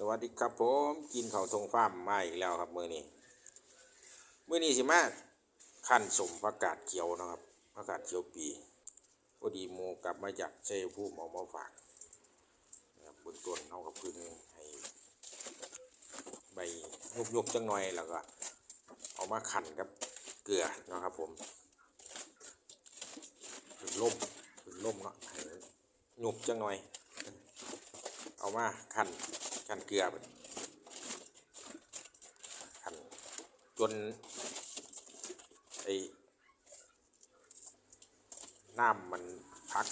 สวัสดีครับผมกินข้าวทงฟ้ามมาอีกแล้วครับ มื้อนี้มื้อนี้สิมาขั้นสมผักกาดเขียวนะครับผักกาดเขียวปีพอดีหมูกลับมาจากเชัยภูมิเอามาฝากนะครับบื้องต้นเฮาก็พึ่งให้ใบยุบๆจังหน่อยแล้วก็เอามาคั่นกับเกลือนะครับผมพึ่งล่มพึ่งล่มเนาะให้ยุบจังหน่อยเอามาคั่น คั่นเกลือไปนจนไอ้น้ำมันพัก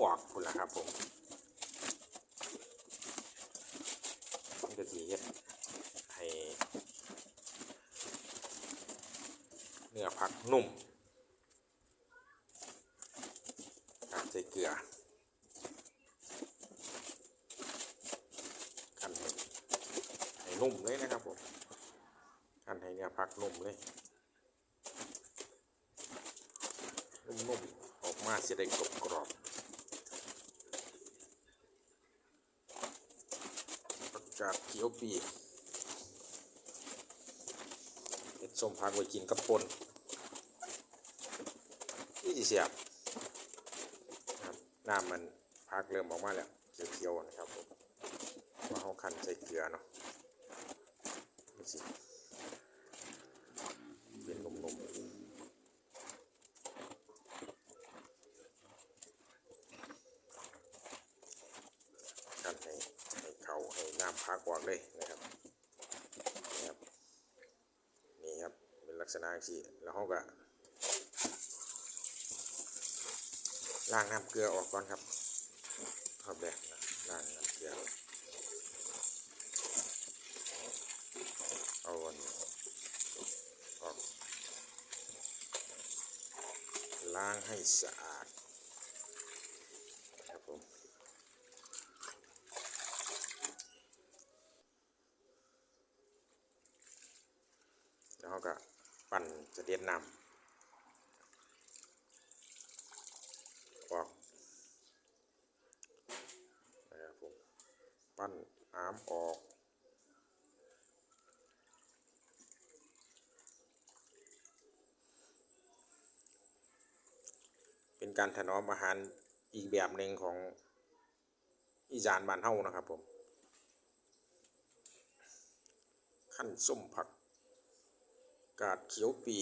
ออกพุ่นละครับผมมันก็สีเฮ็ดให้เนื้อผักนุ่มการใส่เกลือ คั่นให้ให้ นุ่มเลยนะครับผมคั่นให้เนื้อผักนุ่มเลย นุ่มๆออกมาจะได้กรอบกรอบๆประกาศเขียวปีเห็ดส้มผักไว้กินกับปนนี่สิเสียบนะครับน้ำมันพักเริ่มออกมาแล้วเขียวๆนะครับผม ว่าเขาคันใส่เกลือเนาะมันสิเป็นนมๆกันให้ให้เขา ให้น้ำพักออกเลยนะครับนี่ครับนี่ครับเป็นลักษณะที่แล้วเขาก็ล้างน้ำเกลือออกก่อนครับครับแบบนะล้างน้ำเกลือเอาอันออกล้างให้สะอาดครับผม แล้วเราก็ปั่นเสด็จน้ำออกนะครับผมปั้นน้ำออกเป็นการถนอมอาหารอีกแบบหนึ่งของอีสานบ้านเฮานะครับผม ขั้นส้มผัก กาดเขียวปี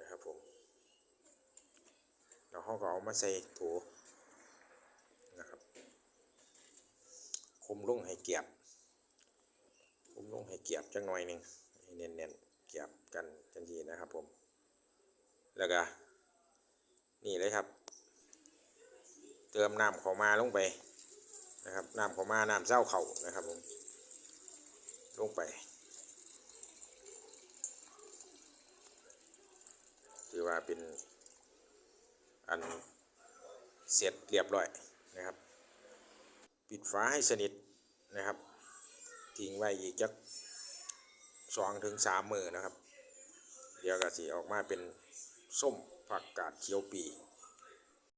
นะครับผมแล้วเขาก็เอามาใส่โถนะครับคมลงให้เกียบคมลงให้เกียบจังหน่อยหนึ่งให้เน้นๆเกียบกันจังทีนะครับผม แล้วก็นี่เลยครับ เติมน้ำเขอมาลงไปนะครับน้ำเขอมาน้ำเศร้าเข่านะครับผมลงไป อว่าเป็นอันเสร็จเรียบร้อยนะครับ ปิดฝาให้สนิทนะครับ ทิ้งไว้อีกจักสองถึงสามมือนะครับ เดี๋ยวก็สีออกมาเป็นส้มผักกาดเขียวปี